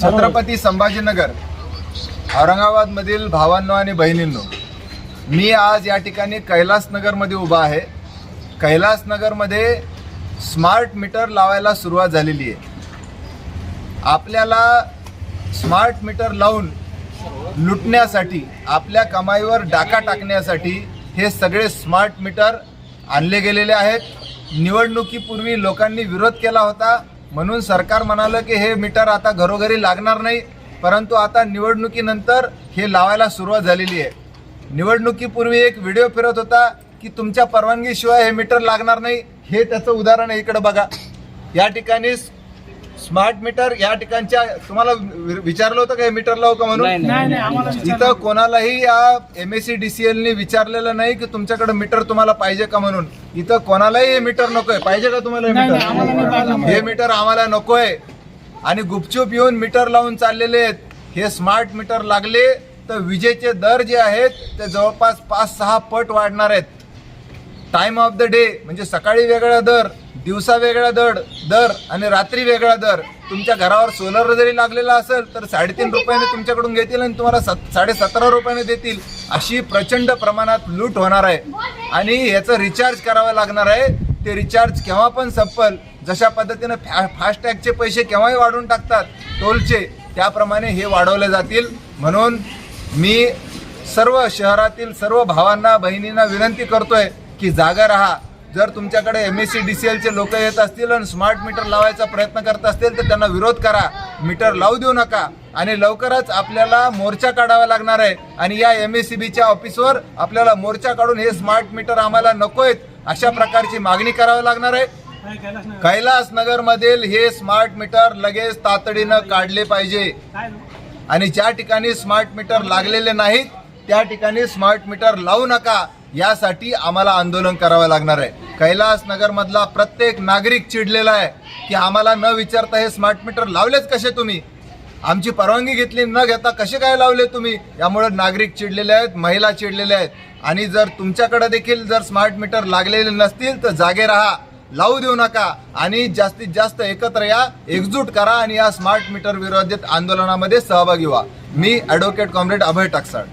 छत्रपती संभाजीनगर औरंगाबादमधील भावांनो आणि बहिणींनो मी आज या ठिकाणी कैलासनगरमध्ये उभा आहे. कैलासनगरमध्ये स्मार्ट मीटर लावायला सुरुवात झालेली आहे. आपल्याला स्मार्ट मीटर लावून लुटण्यासाठी आपल्या कमाईवर डाका टाकण्यासाठी हे सगळे स्मार्ट मीटर आणले गेलेले आहेत. निवडणुकीपूर्वी लोकांनी विरोध केला होता. म्हणून सरकार म्हणालं की हे मीटर आता घरोघरी लागणार नाही परंतु आता निवडणुकीनंतर हे लावायला सुरुवात झालेली आहे. निवडणुकीपूर्वी एक व्हिडिओ फिरत होता की तुमच्या परवानगीशिवाय हे मीटर लागणार नाही हे त्याचं उदाहरण आहे इकडं बघा. या ठिकाणी स्मार्ट मीटर या ठिकाणच्या तुम्हाला विचारलं होतं का हे मीटर लावू का म्हणून? इथं कोणालाही या M S C D C एलनी विचारलेलं नाही की तुमच्याकडे मीटर तुम्हाला पाहिजे का म्हणून. इथं कोणालाही हे मीटर नकोय. पाहिजे का तुम्हाला हे मीटर? हे मीटर आम्हाला नकोय. आणि गुपचूप येऊन मीटर लावून चाललेले आहेत. हे स्मार्ट मीटर लागले तर विजेचे दर जे आहेत ते जवळपास पाच सहा पट वाढणार आहेत. टाइम ऑफ द डे म्हणजे सकाळी वेगळा दर दिवसा वेगळा दर दर आणि रात्री वेगळा दर. तुमच्या घरावर सोलर जरी लागलेला असेल तर साडेतीन रुपयाने तुमच्याकडून घेतील आणि तुम्हाला सत साडेसतरा रुपयाने देतील. अशी प्रचंड प्रमाणात लूट होणार आहे. आणि याचं रिचार्ज करावं लागणार आहे. ते रिचार्ज केव्हा पण संपल जशा पद्धतीनं फॅ फास्टॅगचे पैसे केव्हाही वाढवून टाकतात टोलचे त्याप्रमाणे हे वाढवले जातील. म्हणून मी सर्व शहरातील सर्व भावांना बहिणींना विनंती करतोय की जागा राहा. जर तुमच्याकडे M S C D C एलचे लोक येत असतील आणि स्मार्ट मीटर लावायचा प्रयत्न करत असतील तर त्यांना विरोध करा. मीटर लावू देऊ नका. आणि लवकरच आपल्याला मोर्चा काढावा लागणार आहे. आणि या एम एस सी बीच्या ऑफिसवर आपल्याला मोर्चा काढून हे स्मार्ट मीटर आम्हाला नको आहेत अशा प्रकारची मागणी करावी लागणार आहे. कैलास नगर मधील हे स्मार्ट मीटर लगेच तातडीनं काढले पाहिजे. आणि ज्या ठिकाणी स्मार्ट मीटर लागलेले नाहीत त्या ठिकाणी स्मार्ट मीटर लावू नका. यासाठी आम्हाला आंदोलन करावं लागणार आहे. कैलास नगरमधला प्रत्येक नागरिक चिडलेला आहे की आम्हाला न विचारता हे स्मार्ट मीटर लावलेच कसे तुम्ही? आमची परवानगी घेतली न घेता कसे काय लावले तुम्ही? यामुळे नागरिक चिडलेले आहेत महिला चिडलेल्या आहेत. आणि जर तुमच्याकडे देखील जर स्मार्ट मीटर लागलेले नसतील तर जागे राहा लावू देऊ नका. आणि जास्तीत जास्त एकत्र या एकजूट करा आणि या स्मार्ट मीटर विरोधित आंदोलनामध्ये सहभागी व्हा. मी ॲडव्होकेट कॉम्रेड अभय टाकसाळ.